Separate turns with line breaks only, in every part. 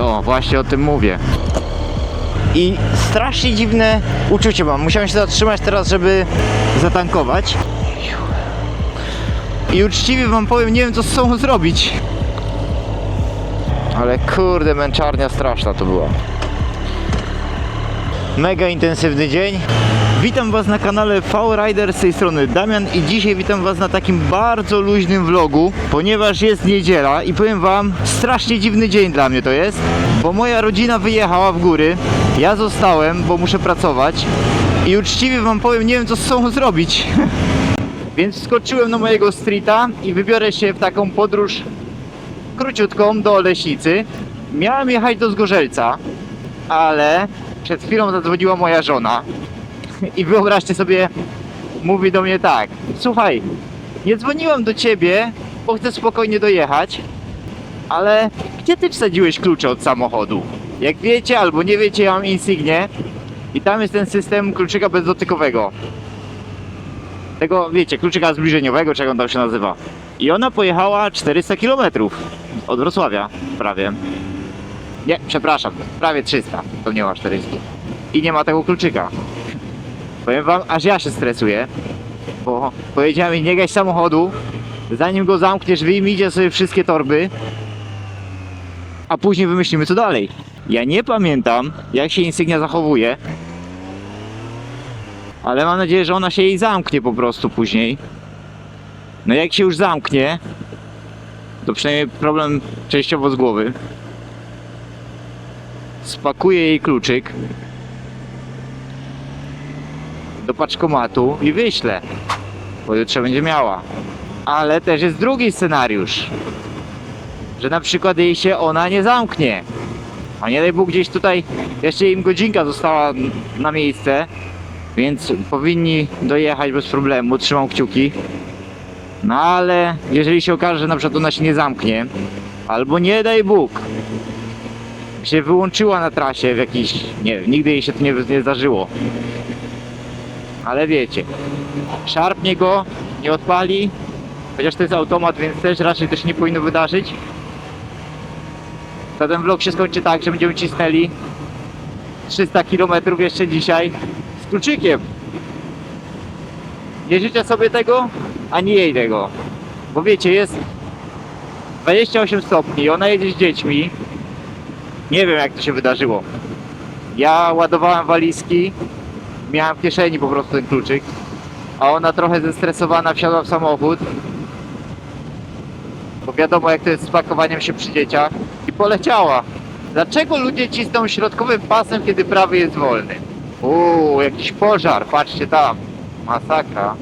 O, właśnie o tym mówię. I strasznie dziwne uczucie mam. Musiałem się zatrzymać teraz, żeby zatankować. I uczciwie wam powiem, nie wiem co z sobą zrobić. Ale kurde, męczarnia straszna to była. Mega intensywny dzień. Witam Was na kanale V-Rider z tej strony Damian i dzisiaj witam Was na takim bardzo luźnym vlogu, ponieważ jest niedziela i powiem Wam, strasznie dziwny dzień dla mnie to jest, bo moja rodzina wyjechała w góry, ja zostałem, bo muszę pracować i uczciwie Wam powiem, nie wiem co z sobą zrobić. Więc skoczyłem na mojego streeta i wybiorę się w taką podróż króciutką do Oleśnicy. Miałem jechać do Zgorzelca, ale przed chwilą zadzwoniła moja żona i wyobraźcie sobie, mówi do mnie tak, słuchaj, nie dzwoniłam do ciebie, bo chcę spokojnie dojechać, ale gdzie ty wsadziłeś klucze od samochodu? Jak wiecie albo nie wiecie, ja mam Insignię i tam jest ten system kluczyka bezdotykowego. Tego, wiecie, kluczyka zbliżeniowego, jak on tam się nazywa. I ona pojechała 400 km od Wrocławia, prawie. Nie, przepraszam, prawie 300, to nie ma 400. I nie ma tego kluczyka. Powiem wam, aż ja się stresuję, bo powiedziała mi nie gaś samochodu, zanim go zamkniesz, wyjmijcie sobie wszystkie torby, a później wymyślimy co dalej. Ja nie pamiętam, jak się Insignia zachowuje, ale mam nadzieję, że ona się jej zamknie po prostu później. No jak się już zamknie, to przynajmniej problem częściowo z głowy. Spakuję jej kluczyk do paczkomatu i wyślę, bo jutrze będzie miała. Ale też jest drugi scenariusz, że na przykład jej się ona nie zamknie. A nie daj Bóg gdzieś tutaj jeszcze im godzinka została na miejsce, więc powinni dojechać bez problemu, trzymam kciuki. No ale jeżeli się okaże, że na przykład ona się nie zamknie, albo nie daj Bóg, się wyłączyła na trasie w jakiś, nie wiem, nigdy jej się to nie, nie zdarzyło. Ale wiecie, szarpnie go, nie odpali, chociaż to jest automat, więc też raczej to się nie powinno wydarzyć. Ten vlog się skończy tak, że będziemy cisnęli 300 km jeszcze dzisiaj z kluczykiem. Nie życzę sobie tego, ani jej tego. Bo wiecie, jest 28 stopni, ona jedzie z dziećmi. Nie wiem jak to się wydarzyło. Ja ładowałem walizki, miałem w kieszeni po prostu ten kluczyk, a ona trochę zestresowana wsiadła w samochód. Bo wiadomo jak to jest z pakowaniem się przy dzieciach i poleciała. Dlaczego ludzie cisną środkowym pasem, kiedy prawy jest wolny? Uuu, jakiś pożar, patrzcie tam. Masakra.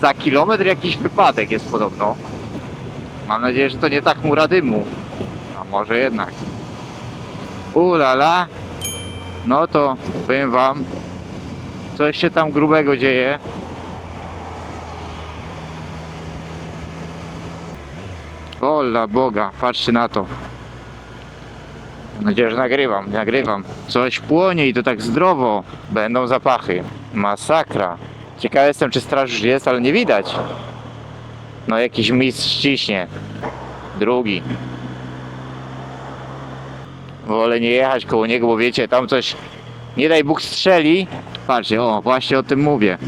Za kilometr jakiś wypadek jest podobno. Mam nadzieję, że to nie ta chmura dymu. A może jednak. Ulala. No to powiem wam, coś się tam grubego dzieje. Ola Boga, patrzcie na to. Mam nadzieję, że nagrywam, nagrywam. Coś płonie i to tak zdrowo. Będą zapachy. Masakra. Ciekawy jestem, czy straż już jest, ale nie widać. No jakiś mistrz ciśnie. Drugi. Wolę nie jechać koło niego, bo wiecie, tam coś, nie daj Bóg strzeli. Patrzcie, o, właśnie o tym mówię.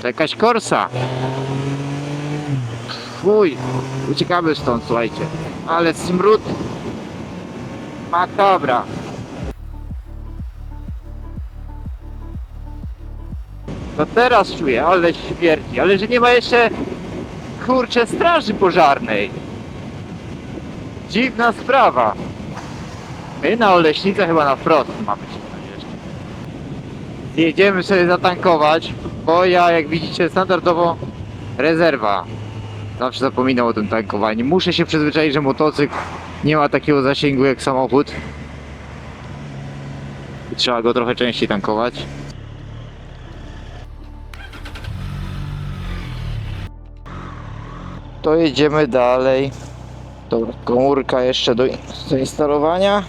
To jakaś korsa. Fuj, uciekamy stąd, słuchajcie. Ale smród. Makabra. To teraz czuję, ale śmierci, ale że nie ma jeszcze kurczę straży pożarnej. Dziwna sprawa. My na Oleśnicę chyba na wprost mamy się jeszcze. Jedziemy sobie zatankować, bo ja jak widzicie standardowo rezerwa. Zawsze zapominam o tym tankowaniu. Muszę się przyzwyczaić, że motocykl nie ma takiego zasięgu jak samochód. Trzeba go trochę częściej tankować. To jedziemy dalej. Dobra, komórka jeszcze do zainstalowania.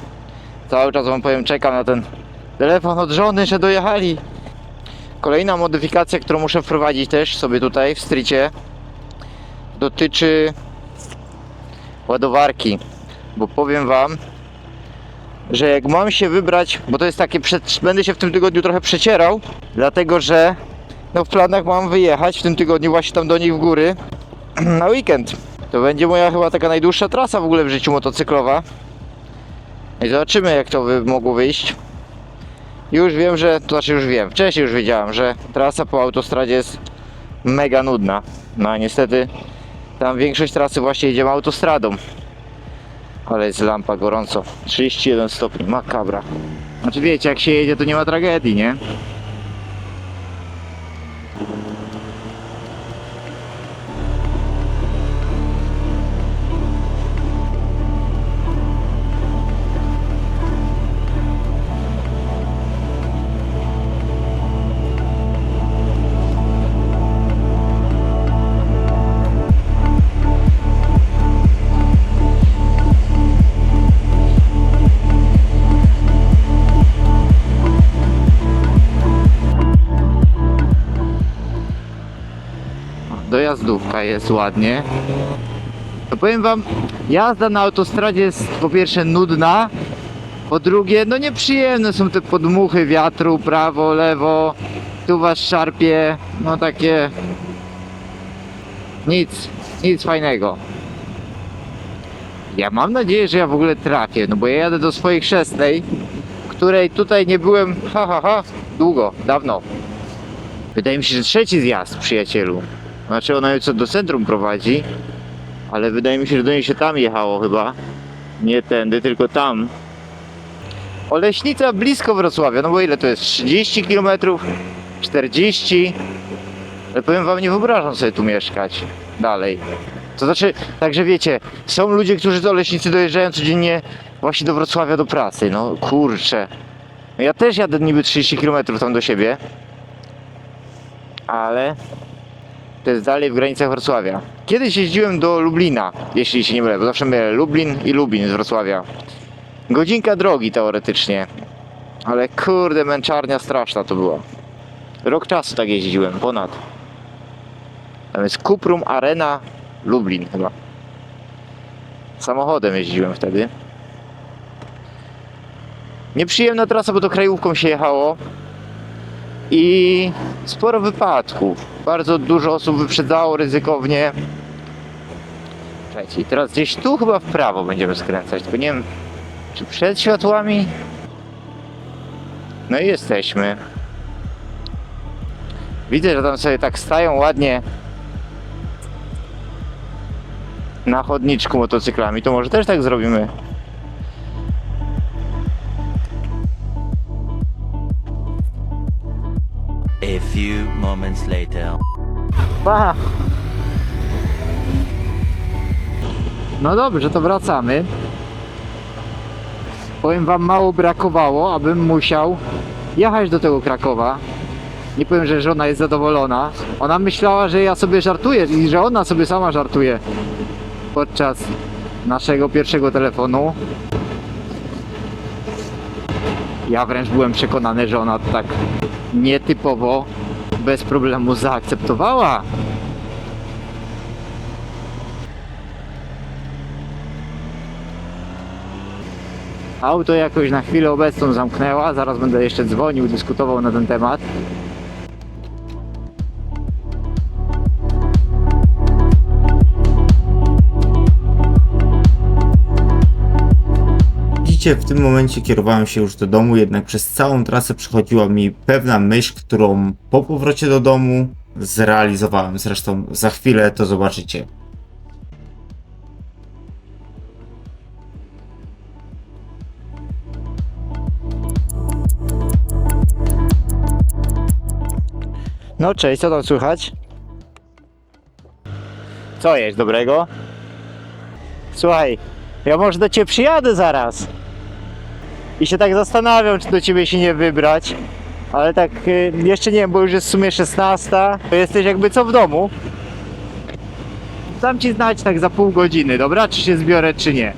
Cały czas wam powiem, czekam na ten telefon od żony, że dojechali. Kolejna modyfikacja, którą muszę wprowadzić też sobie tutaj w strycie dotyczy ładowarki, bo powiem wam, że jak mam się wybrać, bo to jest takie, przed, będę się w tym tygodniu trochę przecierał, dlatego że no w planach mam wyjechać w tym tygodniu właśnie tam do nich w góry na weekend. To będzie moja chyba taka najdłuższa trasa w ogóle w życiu motocyklowa. I zobaczymy jak to by mogło wyjść. Już wiem, że, to znaczy już wiem, wcześniej już wiedziałem, że trasa po autostradzie jest mega nudna. No a niestety tam większość trasy właśnie jedziemy autostradą. Ale jest lampa gorąco. 31 stopni, makabra. Znaczy wiecie, jak się jedzie to nie ma tragedii, nie? Jest ładnie. Powiem wam, jazda na autostradzie jest po pierwsze nudna, po drugie, no nieprzyjemne są te podmuchy wiatru, prawo, lewo, tu was szarpie, no takie nic, nic fajnego. Ja mam nadzieję, że ja w ogóle trafię, no bo ja jadę do swojej chrzestnej, której tutaj nie byłem, ha ha ha, długo, dawno. Wydaje mi się, że trzeci zjazd, przyjacielu. Znaczy ona co do centrum prowadzi, ale wydaje mi się, że do niej się tam jechało chyba. Nie tędy, tylko tam. Oleśnica blisko Wrocławia, no bo ile to jest? 30 km? 40? Ale powiem wam, nie wyobrażam sobie tu mieszkać dalej. To znaczy, także wiecie, są ludzie, którzy z Oleśnicy dojeżdżają codziennie właśnie do Wrocławia do pracy. No kurczę. Ja też jadę niby 30 km tam do siebie. Ale to jest dalej w granicach Wrocławia. Kiedyś jeździłem do Lublina, jeśli się nie mylę, bo zawsze mylę Lublin i Lubin z Wrocławia. Godzinka drogi teoretycznie, ale kurde, męczarnia straszna to była. Rok czasu tak jeździłem, ponad. Tam jest Kuprum Arena Lublin chyba. Samochodem jeździłem wtedy. Nieprzyjemna trasa, bo to krajówką się jechało i sporo wypadków. Bardzo dużo osób wyprzedzało ryzykownie. Czekajcie, teraz gdzieś tu chyba w prawo będziemy skręcać, tylko nie wiem, czy przed światłami? No i jesteśmy. Widzę, że tam sobie tak stają ładnie na chodniczku motocyklami, to może też tak zrobimy.
Moments later.
No dobrze, to wracamy. Powiem wam, mało brakowało, abym musiał jechać do tego Krakowa. Nie powiem, że żona jest zadowolona. Ona myślała, że ja sobie żartuję i że ona sobie sama żartuje podczas naszego pierwszego telefonu. Ja wręcz byłem przekonany, że ona tak nietypowo, bez problemu zaakceptowała. Auto jakoś na chwilę obecną zamknęła, zaraz będę jeszcze dzwonił, dyskutował na ten temat.
W tym momencie kierowałem się już do domu, jednak przez całą trasę przychodziła mi pewna myśl, którą po powrocie do domu zrealizowałem. Zresztą za chwilę to zobaczycie.
No cześć, co tam słychać? Co jest dobrego? Słuchaj, ja może do ciebie przyjadę zaraz. I się tak zastanawiam, czy do ciebie się nie wybrać. Ale tak y, jeszcze nie wiem, bo już jest w sumie 16. To jesteś jakby co w domu. Dam ci znać tak za pół godziny, dobra? Czy się zbiorę, czy nie.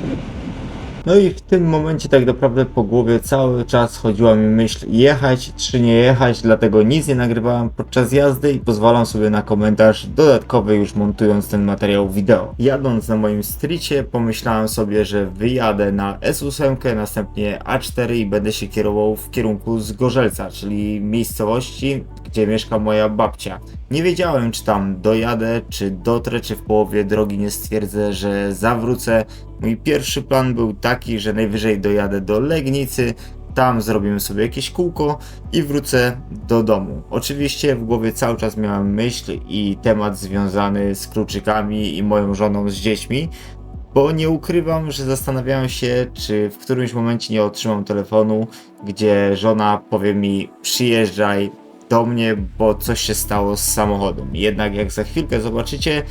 No i w tym momencie tak naprawdę po głowie cały czas chodziła mi myśl jechać czy nie jechać, dlatego nic nie nagrywałem podczas jazdy i pozwalam sobie na komentarz dodatkowy już montując ten materiał wideo. Jadąc na moim streetie pomyślałem sobie, że wyjadę na S8, następnie A4 i będę się kierował w kierunku Zgorzelca, czyli miejscowości, gdzie mieszka moja babcia. Nie wiedziałem, czy tam dojadę, czy dotrę, czy w połowie drogi nie stwierdzę, że zawrócę. Mój pierwszy plan był taki, że najwyżej dojadę do Legnicy, tam zrobimy sobie jakieś kółko i wrócę do domu. Oczywiście w głowie cały czas miałem myśl i temat związany z kluczykami i moją żoną z dziećmi, bo nie ukrywam, że zastanawiałem się, czy w którymś momencie nie otrzymam telefonu, gdzie żona powie mi przyjeżdżaj do mnie, bo coś się stało z samochodem. Jednak jak za chwilkę zobaczycie,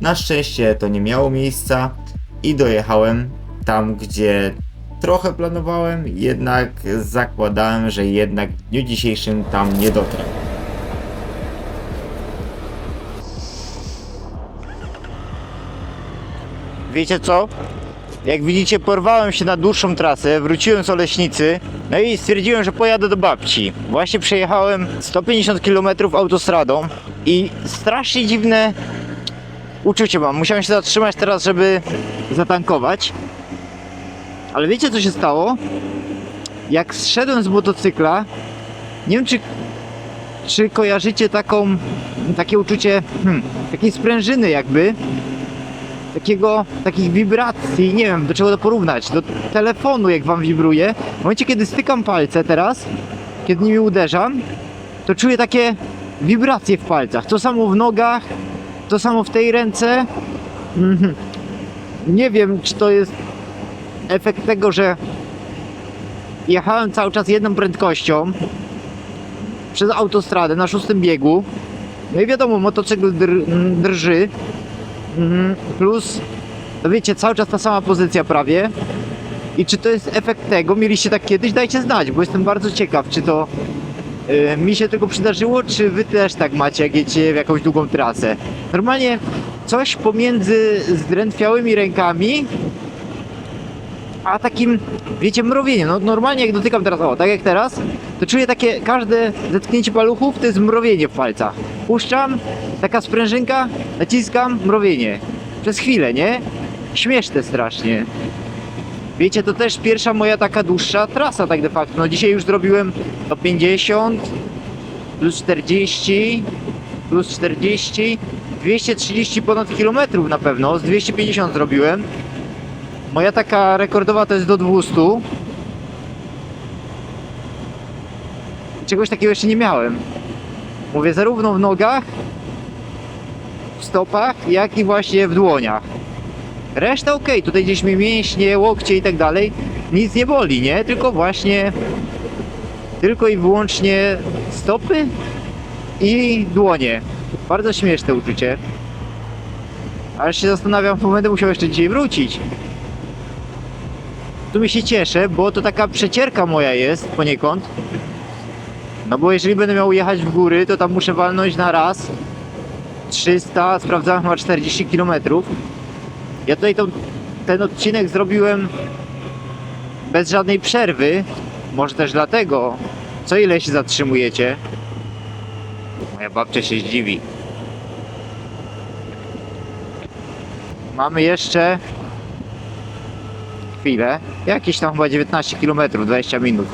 na szczęście to nie miało miejsca i dojechałem tam, gdzie trochę planowałem, jednak zakładałem, że jednak w dniu dzisiejszym tam nie dotrę.
Wiecie co? Jak widzicie, porwałem się na dłuższą trasę, wróciłem z Oleśnicy, no i stwierdziłem, że pojadę do babci. Właśnie przejechałem 150 km autostradą i strasznie dziwne uczucie mam. Musiałem się zatrzymać teraz, żeby zatankować. Ale wiecie co się stało? Jak zszedłem z motocykla, nie wiem czy, czy kojarzycie taką, takie uczucie hmm, takiej sprężyny jakby, takiego, takich wibracji, nie wiem do czego to porównać, do telefonu jak wam wibruje. W momencie kiedy stykam palce teraz, kiedy nimi uderzam, to czuję takie wibracje w palcach. To samo w nogach, to samo w tej ręce. Mhm. Nie wiem czy to jest efekt tego, że jechałem cały czas jedną prędkością przez autostradę na szóstym biegu. No i wiadomo, motocykl dr drży. Mhm. Plus, no wiecie, cały czas ta sama pozycja prawie. I czy to jest efekt tego? Mieliście tak kiedyś? Dajcie znać, bo jestem bardzo ciekaw, czy to mi się tylko przydarzyło, czy wy też tak macie, jak jedziecie w jakąś długą trasę. Normalnie coś pomiędzy zdrętwiałymi rękami a takim, wiecie, mrowieniem. No normalnie jak dotykam teraz, o, tak jak teraz, to czuję takie, każde zetknięcie paluchów to jest mrowienie w palcach. Puszczam, taka sprężynka, naciskam, mrowienie. Przez chwilę, nie? Śmieszne strasznie. Wiecie, to też pierwsza moja taka dłuższa trasa tak de facto. No dzisiaj już zrobiłem to 50 plus 40 plus 40 230 ponad kilometrów na pewno, z 250 zrobiłem. Moja taka rekordowa to jest do 200. Czegoś takiego jeszcze nie miałem. Mówię zarówno w nogach, w stopach, jak i właśnie w dłoniach. Reszta ok, tutaj gdzieś mi mięśnie, łokcie i tak dalej. Nic nie boli, nie? Tylko właśnie tylko i wyłącznie stopy i dłonie. Bardzo śmieszne uczucie. Ale się zastanawiam, będę musiał jeszcze dzisiaj wrócić. Tu mi się cieszę, bo to taka przecierka moja jest poniekąd. No bo jeżeli będę miał jechać w góry, to tam muszę walnąć na raz 300, sprawdzałem chyba 40 km. Ja tutaj tą, ten odcinek zrobiłem bez żadnej przerwy. Może też dlatego. Co ile się zatrzymujecie? Moja babcia się zdziwi. Mamy jeszcze chwilę. Jakieś tam chyba 19 km, 20 minut.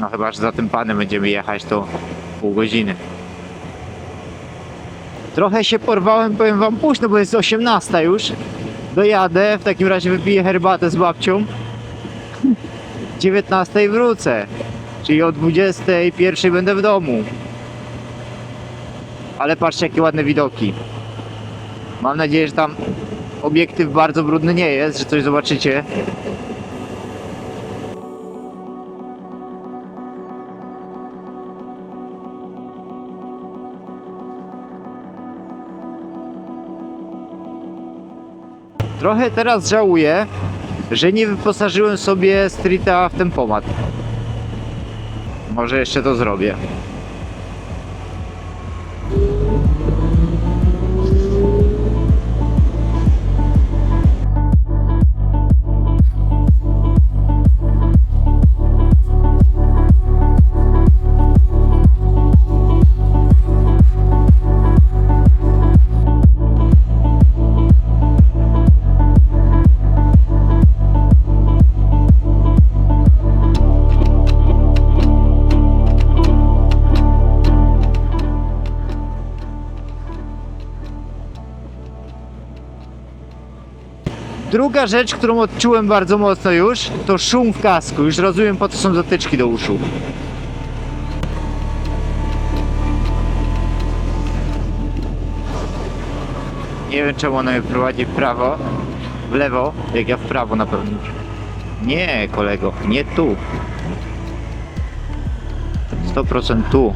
No chyba, że za tym panem będziemy jechać to pół godziny. Trochę się porwałem, powiem wam późno, bo jest 18 już. Dojadę, w takim razie wypiję herbatę z babcią. 19 wrócę. Czyli o 21 będę w domu. Ale patrzcie jakie ładne widoki. Mam nadzieję, że tam obiektyw bardzo brudny nie jest, że coś zobaczycie. Trochę teraz żałuję, że nie wyposażyłem sobie streeta w tempomat. Może jeszcze to zrobię. Druga rzecz, którą odczułem bardzo mocno już, to szum w kasku. Już rozumiem po co są zatyczki do uszu. Nie wiem czemu ona mnie prowadzi w prawo, w lewo, jak ja w prawo na pewno. Nie, kolego, nie tu. 100% tu.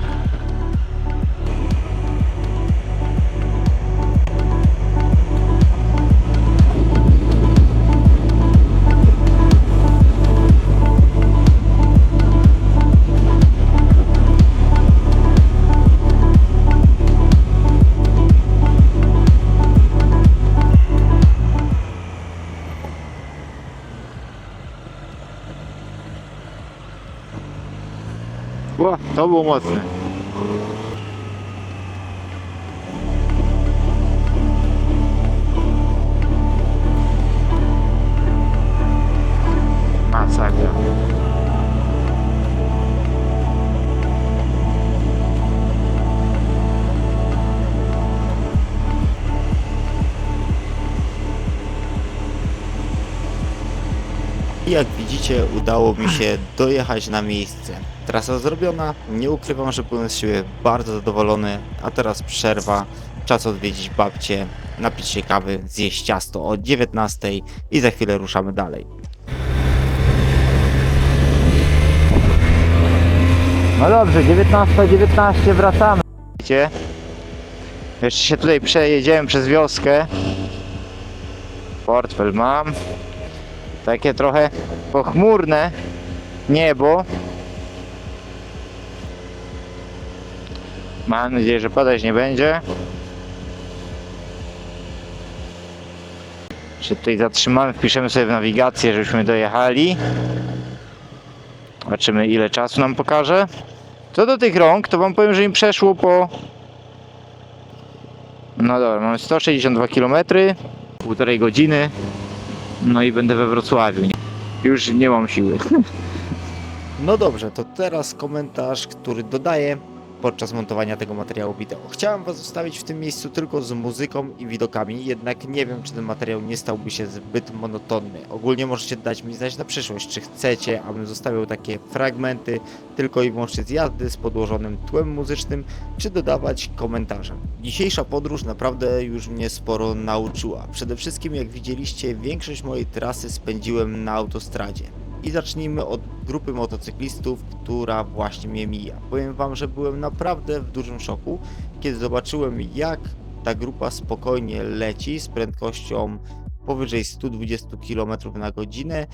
Ło, to było
widzicie, udało mi się dojechać na miejsce. Trasa zrobiona, nie ukrywam, że byłem z siebie bardzo zadowolony, a teraz przerwa, czas odwiedzić babcię, napić się kawy, zjeść ciasto o 19 i za chwilę ruszamy dalej.
No dobrze, 19, 19 wracamy. Widzicie? Jeszcze się tutaj przejedziemy przez wioskę. Portfel mam. Takie trochę pochmurne niebo. Mam nadzieję, że padać nie będzie. Się tutaj zatrzymamy, wpiszemy sobie w nawigację, żebyśmy dojechali. Zobaczymy ile czasu nam pokaże. Co do tych rąk, to wam powiem, że im przeszło po... No dobra, mamy 162 km, półtorej godziny. No i będę we Wrocławiu. Już nie mam siły.
No dobrze, to teraz komentarz, który dodaję podczas montowania tego materiału wideo. Chciałem Was zostawić w tym miejscu tylko z muzyką i widokami, jednak nie wiem, czy ten materiał nie stałby się zbyt monotonny. Ogólnie możecie dać mi znać na przyszłość, czy chcecie, abym zostawiał takie fragmenty tylko i wyłącznie z jazdy z podłożonym tłem muzycznym, czy dodawać komentarze. Dzisiejsza podróż naprawdę już mnie sporo nauczyła. Przede wszystkim, jak widzieliście, większość mojej trasy spędziłem na autostradzie. I zacznijmy od grupy motocyklistów, która właśnie mnie mija. Powiem Wam, że byłem naprawdę w dużym szoku, kiedy zobaczyłem, jak ta grupa spokojnie leci z prędkością powyżej 120 km na godzinę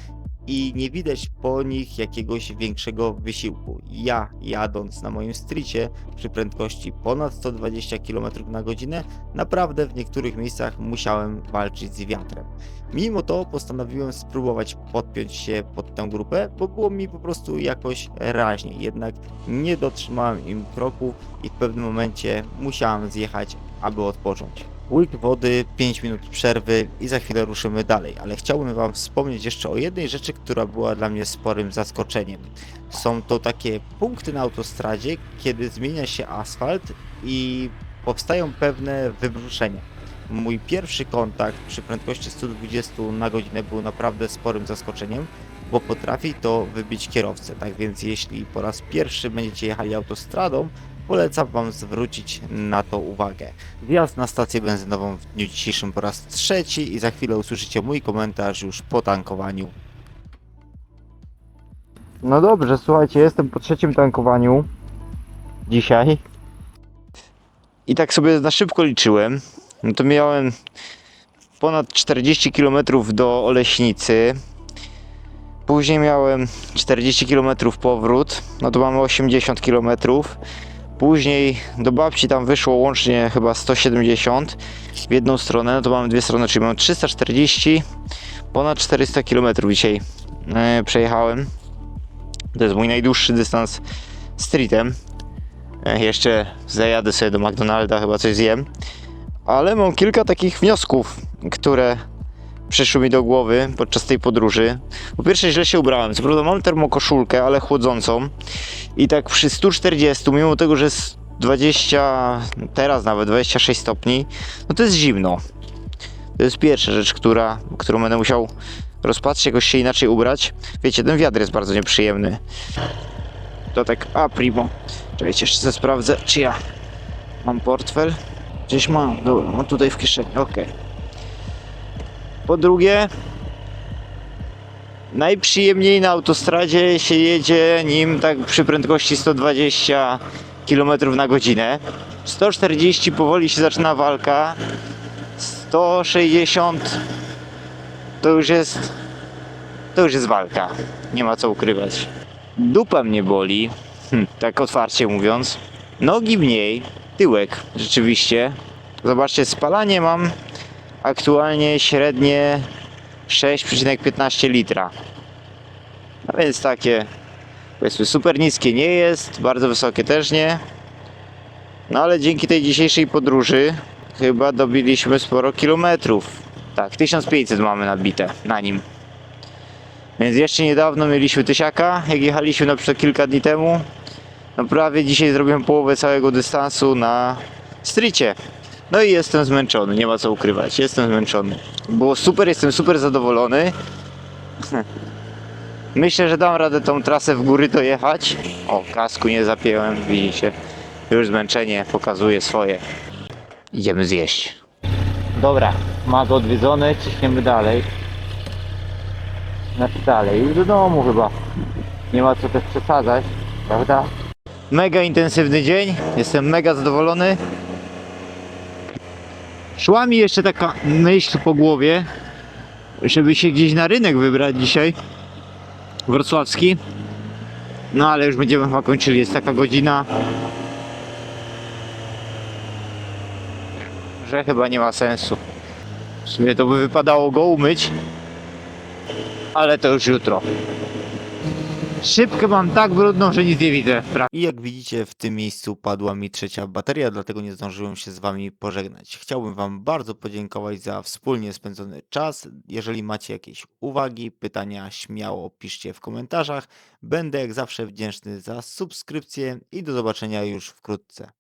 i nie widać po nich jakiegoś większego wysiłku. Ja jadąc na moim streetie przy prędkości ponad 120 km na godzinę, naprawdę w niektórych miejscach musiałem walczyć z wiatrem. Mimo to postanowiłem spróbować podpiąć się pod tę grupę, bo było mi po prostu jakoś raźniej. Jednak nie dotrzymałem im kroku i w pewnym momencie musiałem zjechać, aby odpocząć. Łyk wody, 5 minut przerwy i za chwilę ruszymy dalej, ale chciałbym Wam wspomnieć jeszcze o jednej rzeczy, która była dla mnie sporym zaskoczeniem. Są to takie punkty na autostradzie, kiedy zmienia się asfalt i powstają pewne wybruszenia. Mój pierwszy kontakt przy prędkości 120 na godzinę był naprawdę sporym zaskoczeniem, bo potrafi to wybić kierowcę. Tak więc jeśli po raz pierwszy będziecie jechali autostradą, polecam Wam zwrócić na to uwagę. Wjazd na stację benzynową w dniu dzisiejszym po raz trzeci i za chwilę usłyszycie mój komentarz już po tankowaniu.
No dobrze, słuchajcie, jestem po trzecim tankowaniu dzisiaj. I tak sobie na szybko liczyłem. No to miałem ponad 40 km do Oleśnicy. Później miałem 40 km powrót, no to mamy 80 km. Później do babci tam wyszło łącznie chyba 170 w jedną stronę, no to mamy dwie strony, czyli mam 340, ponad 400 km dzisiaj e, przejechałem. To jest mój najdłuższy dystans streetem. E, Jeszcze zajadę sobie do McDonalda, chyba coś zjem. Ale mam kilka takich wniosków, które przyszły mi do głowy podczas tej podróży. Po pierwsze źle się ubrałem. Co prawda mam termokoszulkę, ale chłodzącą. I tak przy 140, mimo tego, że jest 20, teraz nawet 26 stopni, no to jest zimno. To jest pierwsza rzecz, która, którą będę musiał rozpatrzeć, jakoś się inaczej ubrać. Wiecie, ten wiatr jest bardzo nieprzyjemny. To tak, a primo. Czekajcie, jeszcze sprawdzę, czy ja mam portfel. Gdzieś mam, dobra, mam tutaj w kieszeni, okej. Po drugie, najprzyjemniej na autostradzie się jedzie nim tak przy prędkości 120 km na godzinę. 140 powoli się zaczyna walka. 160 to już jest to już jest walka. Nie ma co ukrywać. Dupa mnie boli, hm, tak otwarcie mówiąc. Nogi mniej, tyłek rzeczywiście. Zobaczcie, spalanie mam aktualnie średnie 6,15 litra. A więc takie powiedzmy super niskie nie jest, bardzo wysokie też nie. No ale dzięki tej dzisiejszej podróży chyba dobiliśmy sporo kilometrów. Tak, 1500 mamy nabite na nim. Więc jeszcze niedawno mieliśmy tysiaka, jak jechaliśmy na przykład kilka dni temu. No prawie dzisiaj zrobiłem połowę całego dystansu na strycie. No i jestem zmęczony, nie ma co ukrywać. Jestem zmęczony. Było super, jestem super zadowolony. Myślę, że dam radę tą trasę w góry dojechać. O, kasku nie zapięłem, widzicie. Już zmęczenie pokazuje swoje. Idziemy zjeść. Dobra, mag odwiedzony, ciśniemy dalej. Znaczy dalej, już do domu chyba. Nie ma co też przesadzać, prawda? Mega intensywny dzień, jestem mega zadowolony. Szła mi jeszcze taka myśl po głowie, żeby się gdzieś na rynek wybrać dzisiaj. Wrocławski. No ale już będziemy chyba kończyli, jest taka godzina. Że chyba nie ma sensu. W sumie to by wypadało go umyć. Ale to już jutro. Szybkę mam tak brudną, że nic nie widzę.
I jak widzicie, w tym miejscu padła mi trzecia bateria, dlatego nie zdążyłem się z Wami pożegnać. Chciałbym Wam bardzo podziękować za wspólnie spędzony czas. Jeżeli macie jakieś uwagi, pytania, śmiało piszcie w komentarzach. Będę jak zawsze wdzięczny za subskrypcję i do zobaczenia już wkrótce.